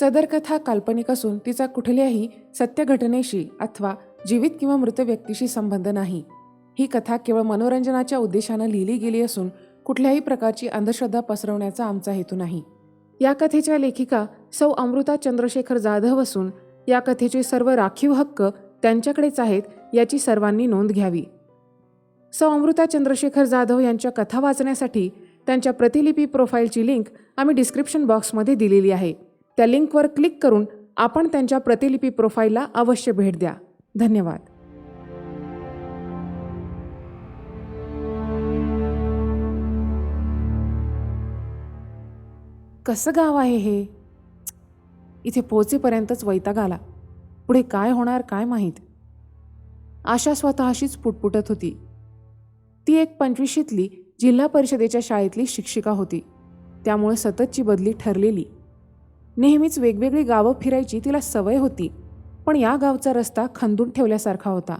सदर कथा काल्पनिक असून तिचा कुठल्याही सत्यघटनेशी अथवा जीवित किंवा मृत व्यक्तीशी संबंध नाही. ही कथा केवळ मनोरंजनाच्या उद्देशानं लिहिली गेली असून कुठल्याही प्रकारची अंधश्रद्धा पसरवण्याचा आमचा हेतू नाही. या कथेच्या लेखिका सौ अमृता चंद्रशेखर जाधव असून या कथेचे सर्व राखीव हक्क त्यांच्याकडेच आहेत याची सर्वांनी नोंद घ्यावी. सौ अमृता चंद्रशेखर जाधव यांच्या कथा वाचण्यासाठी त्यांच्या प्रतिलिपी प्रोफाईलची लिंक आम्ही डिस्क्रिप्शन बॉक्समध्ये दिलेली आहे. त्या लिंकवर क्लिक करून आपण त्यांच्या प्रतिलिपी प्रोफाईलला अवश्य भेट द्या. धन्यवाद. कसं गाव आहे हे? इथे पोहोचेपर्यंतच वैताग आला. पुढे काय होणार काय माहीत? आशा स्वतःशीच पुटपुटत होती. ती एक पंचवीशीतली जिल्हा परिषदेच्या शाळेतली शिक्षिका होती. त्यामुळे सततची बदली ठरलेली. नेहमीच वेगवेगळी गावं फिरायची तिला सवय होती पण या गावचा रस्ता खंदून ठेवल्यासारखा होता.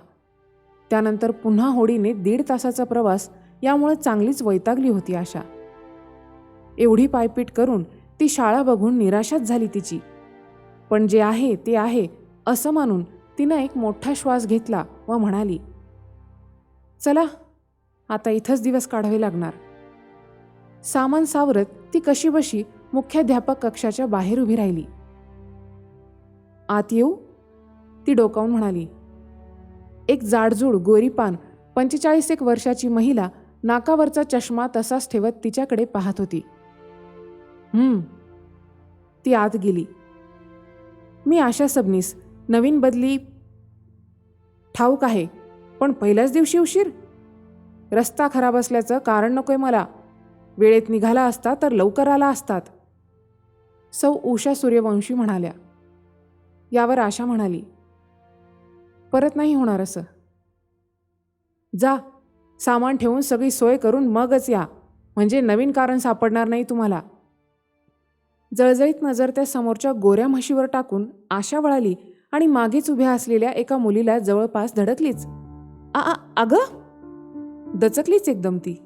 त्यानंतर पुन्हा होडीने दीड तासाचा प्रवास यामुळे चांगलीच वैतागली होती आशा. एवढी पायपीट करून ती शाळा बघून निराशाच झाली तिची. पण जे आहे ते आहे असं मानून तिनं एक मोठा श्वास घेतला व म्हणाली चला आता इथंच दिवस काढावे लागणार. सामान सावरत ती कशीबशी मुख्याध्यापक कक्षाच्या बाहेर उभी राहिली. आत येऊ ती डोकावून म्हणाली एक जाडजूड गोरीपान पंचेचाळीस एक वर्षाची महिला नाकावरचा चष्मा तसाच ठेवत तिच्याकडे पाहत होती. हम्म. ती आत गेली. मी आशा सबनीस नवीन बदली ठाऊक आहे पण पहिल्याच दिवशी उशीर? रस्ता खराब असल्याचं कारण नकोय मला. वेळेत निघाला असता तर लवकर आला असतात. सौ उषा सूर्यवंशी म्हणाल्या. यावर आशा म्हणाली परत नाही होणार असं. जा सामान ठेवून सगळी सोय करून मगच या म्हणजे नवीन कारण सापडणार नाही तुम्हाला. जळजळीत नजर त्या समोरच्या गोऱ्या म्हशीवर टाकून आशा वळाली आणि मागेच उभ्या असलेल्या एका मुलीला जवळपास धडकलीच. आ आ, अगं! दचकलीच एकदम ती.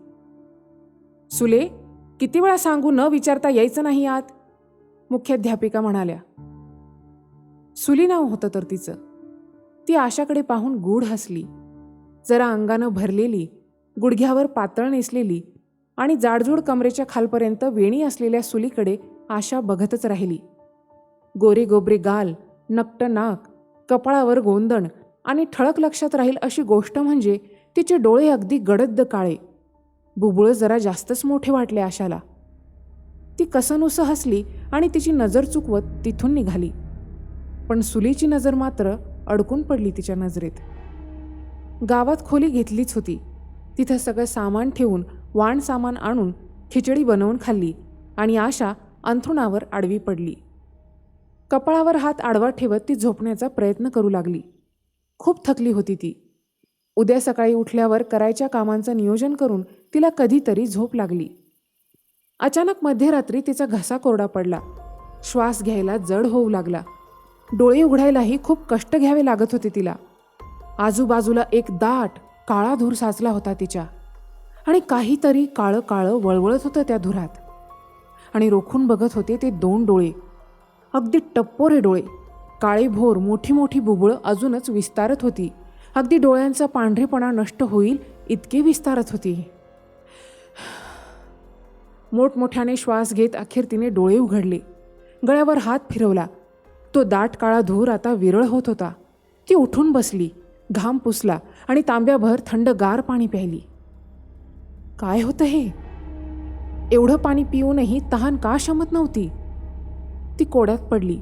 सुले किती वेळा सांगू न विचारता यायचं नाही आत? मुख्याध्यापिका म्हणाल्या सुली नाव होतं तर तिचं. ती आशाकडे पाहून गूढ हसली. जरा अंगानं भरलेली गुडघ्यावर पातळ नेसलेली आणि जाडजूड कमरेच्या खालपर्यंत वेणी असलेल्या सुलीकडे आशा बघतच राहिली. गोरे गोबरे गाल नकट नाक कपाळावर गोंदण आणि ठळक लक्षात राहील अशी गोष्ट म्हणजे तिचे डोळे अगदी गडद काळे. बुबुळं जरा जास्तच मोठे वाटले आशाला. ती कसनुसं हसली आणि तिची नजर चुकवत तिथून निघाली. पण सुलीची नजर मात्र अडकून पडली तिच्या नजरेत. गावात खोली घेतलीच होती. तिथं सगळं सामान ठेवून वाण सामान आणून खिचडी बनवून खाल्ली आणि आशा अंथरुणावर आडवी पडली. कपाळावर हात आडवा ठेवत ती झोपण्याचा प्रयत्न करू लागली. खूप थकली होती ती. उद्या सकाळी उठल्यावर करायच्या कामांचं नियोजन करून तिला कधीतरी झोप लागली. अचानक मध्यरात्री तिचा घसा कोरडा पडला. श्वास घ्यायला जड होऊ लागला. डोळे उघडायलाही खूप कष्ट घ्यावे लागत होते तिला. आजूबाजूला एक दाट काळा धूर साचला होता तिच्या. आणि काहीतरी काळं काळं वळवळत होतं त्या धुरात. आणि रोखून बघत होते ते दोन डोळे. अगदी टप्पोरे डोळे. काळे भोर मोठी मोठी बुबुळं अजूनच विस्तारत होती. अगदी डोळ्यांचा पांढरेपणा नष्ट होईल इतके विस्तारत होती. मोठमोठ्याने श्वास घेत अखेर तिने डोळे उघडले. गळ्यावर हात फिरवला. तो दाट काळा धूर आता विरळ होत होता. ती उठून बसली घाम पुसला आणि तांब्याभर थंड गार पाणी प्यायली. काय होतं हे? एवढं पाणी पिऊनही तहान का शमत नव्हती? ती कोड्यात पडली.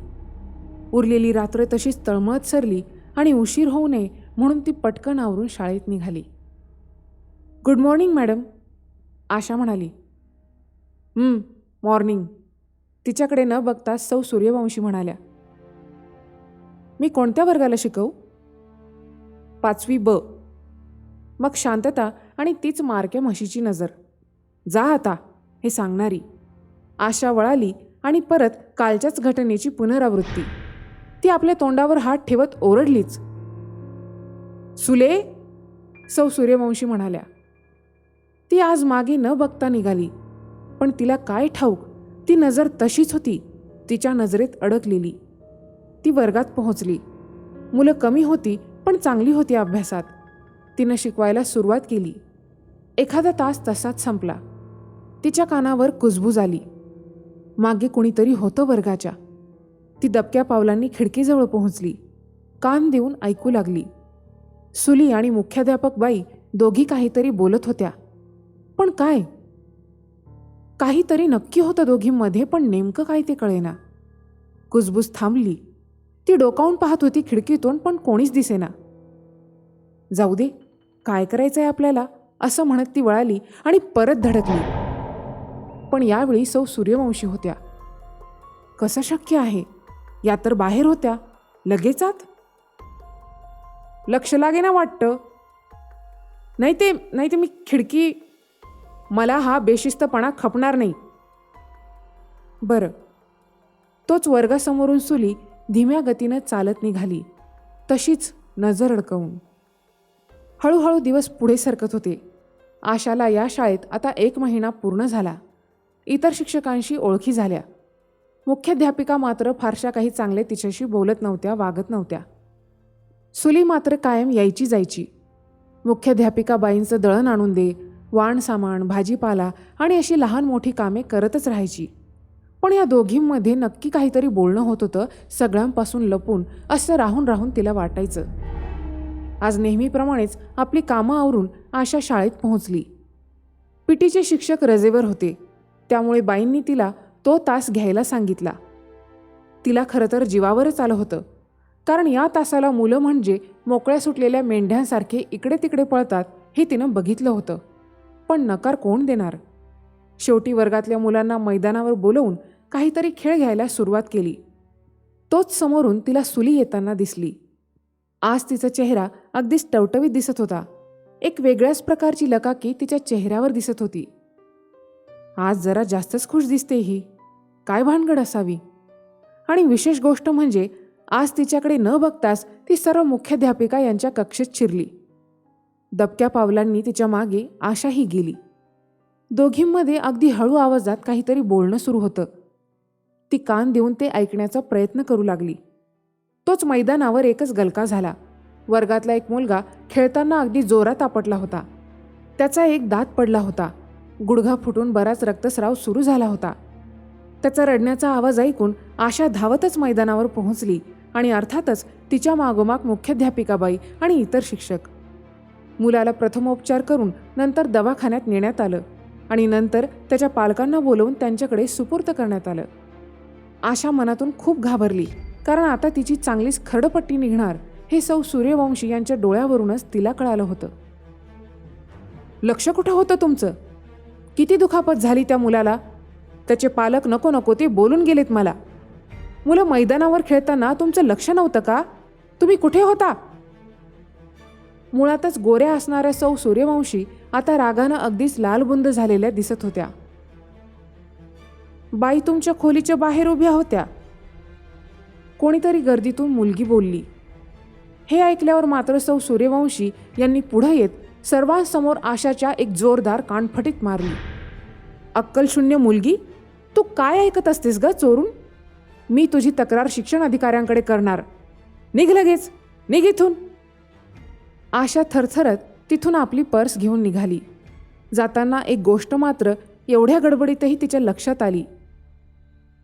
उरलेली रात्र तशीच तळमळत सरली आणि उशीर होऊ नये म्हणून ती पटकन आवरून शाळेत निघाली. गुड मॉर्निंग मॅडम आशा म्हणाली. मॉर्निंग तिच्याकडे न बघता सौ सूर्यवंशी म्हणाल्या मी कोणत्या वर्गाला शिकवू? पाचवी ब. मग शांतता आणि तीच मारक्या म्हशीची नजर. जा आता हे सांगणारी. आशा वळाली आणि परत कालच्याच घटनेची पुनरावृत्ती. ती आपल्या तोंडावर हात ठेवत ओरडलीच. सुले सौ सूर्यवंशी म्हणाल्या. ती आज मागे न बघता निघाली. पण तिला काय ठाऊक ती नजर तशीच होती. तिच्या नजरेत अडकलेली. ती वर्गात पोहोचली. मुलं कमी होती पण चांगली होती अभ्यासात. तिनं शिकवायला सुरुवात केली. एखादा तास तसाच संपला. तिच्या कानावर कुजबूज आली. मागे कुणीतरी होतं वर्गाच्या. ती दबक्या पावलांनी खिडकीजवळ पोहोचली. कान देऊन ऐकू लागली. सुली आणि मुख्याध्यापक बाई दोघी काहीतरी बोलत होत्या. पण काय? काहीतरी नक्की होतं दोघींमध्ये पण नेमकं काय ते कळेना. कुजबूज थांबली. ती डोकावून पाहत होती खिडकीतून पण कोणीच दिसेना. जाऊ दे काय करायचं आहे आपल्याला? असं म्हणत ती वळाली आणि परत धडकली. पण यावेळी सौ सूर्यवंशी होत्या. कसं शक्य आहे? या तर बाहेर होत्या. लगेचात लक्ष लागे ना वाटतं. नाही ते नाही ते मी खिडकी मला हा बेशिस्तपणा खपणार नाही. बरं. तोच वर्गासमोरून सुली धीम्या गतीनं चालत निघाली. तशीच नजर अडकवून. हळूहळू दिवस पुढे सरकत होते. आशाला या शाळेत आता एक महिना पूर्ण झाला. इतर शिक्षकांशी ओळखी झाल्या. मुख्याध्यापिका मात्र फारशा काही चांगले तिच्याशी बोलत नव्हत्या वागत नव्हत्या. सुली मात्र कायम यायची जायची. मुख्याध्यापिका बाईंचं दळण आणून दे वाण सामान भाजीपाला आणि अशी लहान मोठी कामे करतच राहायची. पण या दोघींमध्ये नक्की काहीतरी बोलणं होत होतं सगळ्यांपासून लपून असं राहून राहून तिला वाटायचं. आज नेहमीप्रमाणेच आपली कामं आवरून आशा शाळेत पोहोचली. पीटीचे शिक्षक रजेवर होते. त्यामुळे बाईंनी तिला तो तास घ्यायला सांगितला. तिला खरं तर जीवावरच आलं होतं. कारण या तासाला मुलं म्हणजे मोकळ्या सुटलेल्या मेंढ्यांसारखे इकडे तिकडे पळतात हे तिनं बघितलं होतं. पण नकार कोण देणार? शेवटी वर्गातल्या मुलांना मैदानावर बोलवून काहीतरी खेळ घ्यायला सुरुवात केली. तोच समोरून तिला सुली येताना दिसली. आज तिचा चेहरा अगदीच टवटवीत दिसत होता. एक वेगळ्याच प्रकारची लकाकी तिच्या चेहऱ्यावर दिसत होती. आज जरा जास्तच खुश दिसते ही. काय भानगड असावी? आणि विशेष गोष्ट म्हणजे आज तिच्याकडे न बघताच ती सर्व मुख्याध्यापिका यांच्या कक्षेत शिरली. दबक्या पावलांनी तिच्यामागे आशाही गेली. दोघींमध्ये अगदी हळू आवाजात काहीतरी बोलणं सुरू होतं. ती कान देऊन ते ऐकण्याचा प्रयत्न करू लागली. तोच मैदानावर एकच गलका झाला. वर्गातला एक मुलगा खेळताना अगदी जोरात आपटला होता. त्याचा एक दात पडला होता. गुडघा फुटून बराच रक्तस्राव सुरू झाला होता. त्याचा रडण्याचा आवाज ऐकून आशा धावतच मैदानावर पोहोचली आणि अर्थातच तिच्या मागोमाग मुख्याध्यापिकाबाई आणि इतर शिक्षक मुलाला प्रथमोपचार करून नंतर दवाखान्यात नेण्यात आलं आणि नंतर त्याच्या पालकांना बोलवून त्यांच्याकडे सुपूर्त करण्यात आलं. आशा मनातून खूप घाबरली कारण आता तिची चांगलीच खरडपट्टी निघणार हे सौ सूर्यवंशी यांच्या डोळ्यावरूनच तिला कळालं होतं. लक्ष कुठं होतं तुमचं? किती दुखापत झाली त्या मुलाला? त्याचे पालक नको नको ते बोलून गेलेत मला. मुलं मैदानावर खेळताना तुमचं लक्ष नव्हतं का? तुम्ही कुठे होता? मुळातच गोऱ्या असणाऱ्या सौ सूर्यवंशी आता रागानं अगदीच लालबुंद झालेल्या दिसत होत्या. बाई तुमच्या खोलीच्या बाहेर उभ्या होत्या. कोणीतरी गर्दीतून मुलगी बोलली. हे ऐकल्यावर मात्र सौ सूर्यवंशी यांनी पुढं येत सर्वांसमोर आशाच्या एक जोरदार कानफटीत मारली. अक्कलशून्य मुलगी? तू काय ऐकत असतेस ग चोरून? मी तुझी तक्रार शिक्षण अधिकाऱ्यांकडे करणार. निघ लगेच. निघ इथून. आशा थरथरत तिथून आपली पर्स घेऊन निघाली. जाताना एक गोष्ट मात्र एवढ्या गडबडीतही तिच्या लक्षात आली.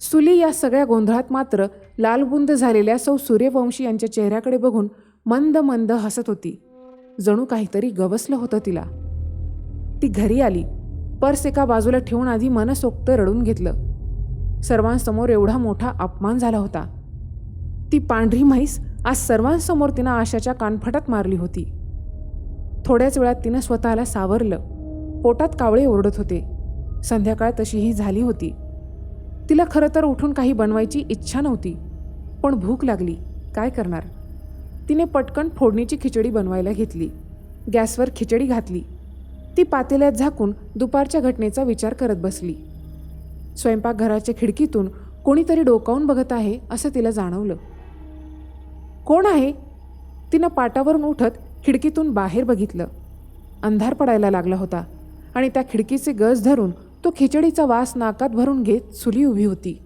सुली या सगळ्या गोंधळात मात्र लालबुंद झालेल्या सौ सूर्यवंशी यांच्या चेहऱ्याकडे बघून मंद मंद हसत होती. जणू काहीतरी गवसलं होतं तिला. ती घरी आली. पर्स एका बाजूला ठेवून आधी मनसोक्त रडून घेतलं. सर्वांसमोर एवढा मोठा अपमान झाला होता. ती पांढरी म्हैस आज सर्वांसमोर तिनं आशाच्या कानफटात मारली होती. थोड्याच वेळात तिनं स्वतःला सावरलं. पोटात कावळे ओरडत होते. संध्याकाळ तशीही झाली होती. तिला खरं तर उठून काही बनवायची इच्छा नव्हती पण भूक लागली. काय करणार? तिने पटकन फोडणीची खिचडी बनवायला घेतली. गॅसवर खिचडी घातली. ती पातेल्यात झाकून दुपारच्या घटनेचा विचार करत बसली. स्वयंपाकघराच्या खिडकीतून कोणीतरी डोकावून बघत आहे असं तिला जाणवलं. कोण आहे? तिनं पाटावरून उठत खिडकीतून बाहेर बघितलं. अंधार पडायला लागला होता आणि त्या खिडकीचे गज धरून तो खिचडीचा वास नाकात भरून घेत चुली उभी होती.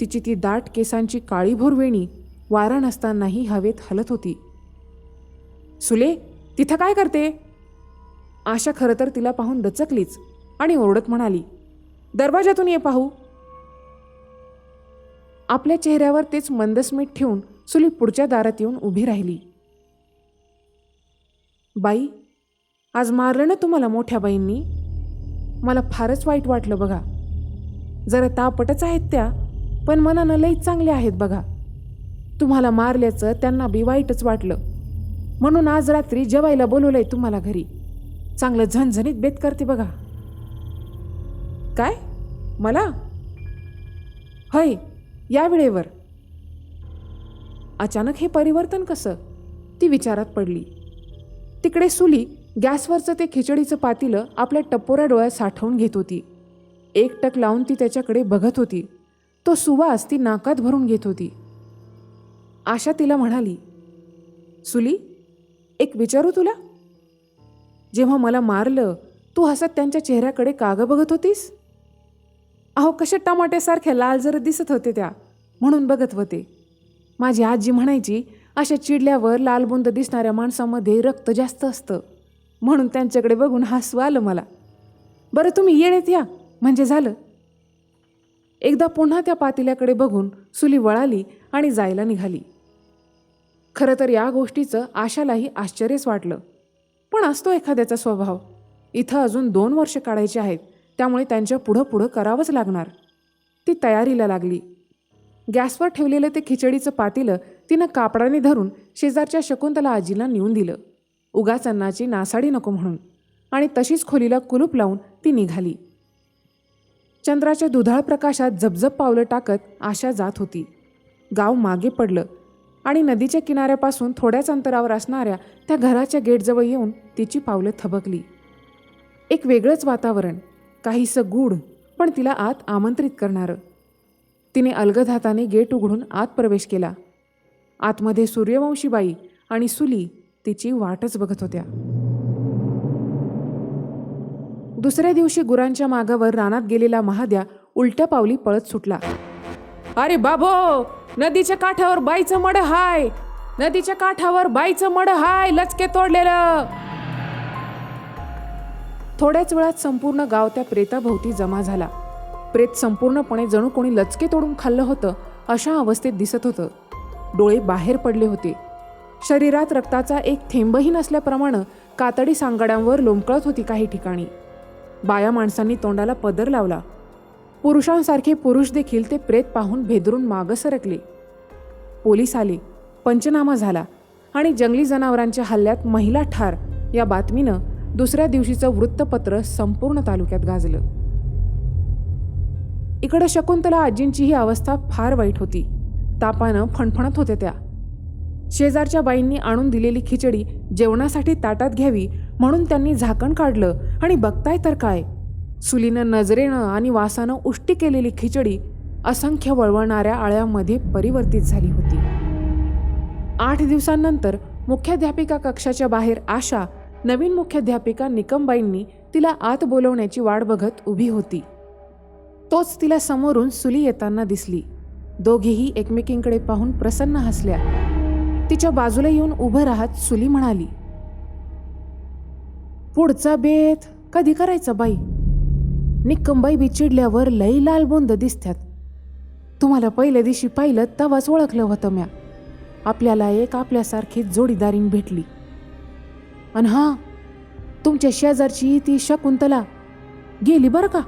तिची ती दाट केसांची काळीभोर वेणी वारा नसतानाही हवेत हलत होती. सुले तिथं काय करते? आशा खरं तर तिला पाहून दचकलीच आणि ओरडत म्हणाली दरवाजातून ये पाहू. आपल्या चेहऱ्यावर तेच मंदस्मित ठेवून सुली पुढच्या दारात येऊन उभी राहिली. बाई आज मारलं ना तुम्हाला मोठ्या बाईंनी? मला फारच वाईट वाटलं बघा. जरा तापटच आहेत त्या पण मनानं लईच चांगले आहेत बघा. तुम्हाला मारल्याचं त्यांना बी वाईटच वाटलं. म्हणून आज रात्री जेवायला बोलवलंय तुम्हाला घरी. चांगलं झणझणीत बेत करते बघा. काय? मला? होय या वेळेवर. अचानक हे परिवर्तन कसं? ती विचारात पडली. तिकडे सुली गॅसवरचं ते खिचडीचं पातीलं आपल्या टपोऱ्या डोळ्यात साठवून घेत होती. एक टक लावून ती त्याच्याकडे बघत होती. तो सुवास ती नाकात भरून घेत होती. आशा तिला म्हणाली सुली एक विचारू तुला? जेव्हा मला मारलं तू हसत त्यांच्या चेहऱ्याकडे काग बघत होतीस? अहो कशा टमाट्यासारख्या लाल जर दिसत होते त्या म्हणून बघत होते. माझी आजी म्हणायची अशा चिडल्यावर लालबुंद दिसणाऱ्या माणसामध्ये रक्त जास्त असतं. म्हणून त्यांच्याकडे बघून हसू आलं मला. बरं तुम्ही येण्यात या. म्हणजे झालं. एकदा पुन्हा त्या पातिल्याकडे बघून सुली वळाली आणि जायला निघाली. खरं तर या गोष्टीचं आशालाही आश्चर्यच वाटलं. पण असतो एखाद्याचा स्वभाव. इथं अजून दोन वर्ष काढायची आहेत. त्यामुळे त्यांच्या पुढं पुढं करावंच लागणार. ती तयारीला लागली. गॅसवर ठेवलेलं ते खिचडीचं पातीलं तिनं कापडाने धरून शेजारच्या शकुंतला आजीला नेऊन दिलं. उगाच अन्नाची नासाडी नको म्हणून. आणि तशीच खोलीला कुलूप लावून ती निघाली. चंद्राच्या दुधाळ प्रकाशात झपझप पावलं टाकत आशा जात होती. गाव मागे पडलं आणि नदीच्या किनाऱ्यापासून थोड्याच अंतरावर असणाऱ्या त्या घराच्या गेटजवळ येऊन तिची पावलं थबकली. एक वेगळंच वातावरण काहीसं गूढ पण तिला आत आमंत्रित करणारं. तिने अलगद हाताने गेट उघडून आत प्रवेश केला. आतमध्ये सूर्यवंशीबाई आणि सुली तिची वाटच बघत होत्या. दुसऱ्या दिवशी गुरांच्या मागावर रानात गेलेला महाद्या उलट्या पावली पळत सुटला. अरे बाबो नदीच्या काठावर बाईचं मड हाय! नदीच्या काठावर बाईचं मड हाय लचके तोडलेलं! थोड्याच वेळात संपूर्ण गाव त्या प्रेताभोवती जमा झाला. प्रेत संपूर्णपणे जणू कोणी लचके तोडून खाल्लं होतं अशा अवस्थेत दिसत होतं. डोळे बाहेर पडले होते. शरीरात रक्ताचा एक थेंबही नसल्याप्रमाणे कातडी सांगाड्यांवर लोंबकळत होती काही ठिकाणी. बाया माणसांनी तोंडाला पदर लावला. पुरुषांसारखे पुरुष देखील ते प्रेत पाहून भेदरून मागं सरकले. पोलीस आले. पंचनामा झाला आणि जंगली जनावरांच्या हल्ल्यात महिला ठार या बातमीनं दुसऱ्या दिवशीचं वृत्तपत्र संपूर्ण तालुक्यात गाजलं. इकडं शकुंतला आजींची ही अवस्था फार वाईट होती. तापानं फणफणत होत्या त्या. शेजारच्या बाईंनी आणून दिलेली खिचडी जेवणासाठी ताटात घ्यावी म्हणून त्यांनी झाकण काढलं आणि बघताय तर काय. सुलीनं नजरेनं आणि वासानं उष्टी केलेली खिचडी असंख्य वळवणाऱ्या आळ्यामध्ये परिवर्तित झाली होती. आठ दिवसांनंतर मुख्याध्यापिका कक्षाच्या बाहेर आशा नवीन मुख्याध्यापिका निकमबाईंनी तिला आत बोलवण्याची वाट बघत उभी होती. तोच तिला समोरून सुली येताना दिसली. दोघेही एकमेकींकडे पाहून प्रसन्न हसल्या. तिच्या बाजूला येऊन उभं राहत सुली म्हणाली पुढचा बेत कधी करायचा बाई? निक्कमबाई बी चिडल्यावर लई लाल बोंद दिसत्यात. तुम्हाला पहिल्या दिवशी पाहिलं तवाच ओळखलं होतं म्या. आपल्याला एक आपल्यासारखी जोडीदारीन भेटली. अन हां तुमच्या शेजारची ती शकुंतला गेली बरं का?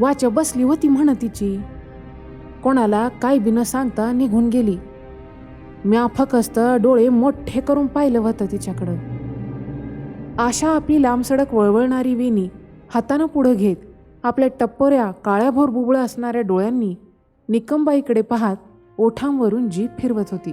वाच्या बसली होती म्हण तिची. कोणाला काय बी न सांगता निघून गेली. म्या फकस्त डोळे मोठे करून पाहिलं होतं तिच्याकडं. आशा आपली लांबसडक वळवळणारी वेणी हातानं पुढं घेत आपल्या टप्पोऱ्या काळ्याभोर बुबळं असणाऱ्या डोळ्यांनी निकमबाईकडे पाहत ओठांवरून जीभ फिरवत होती.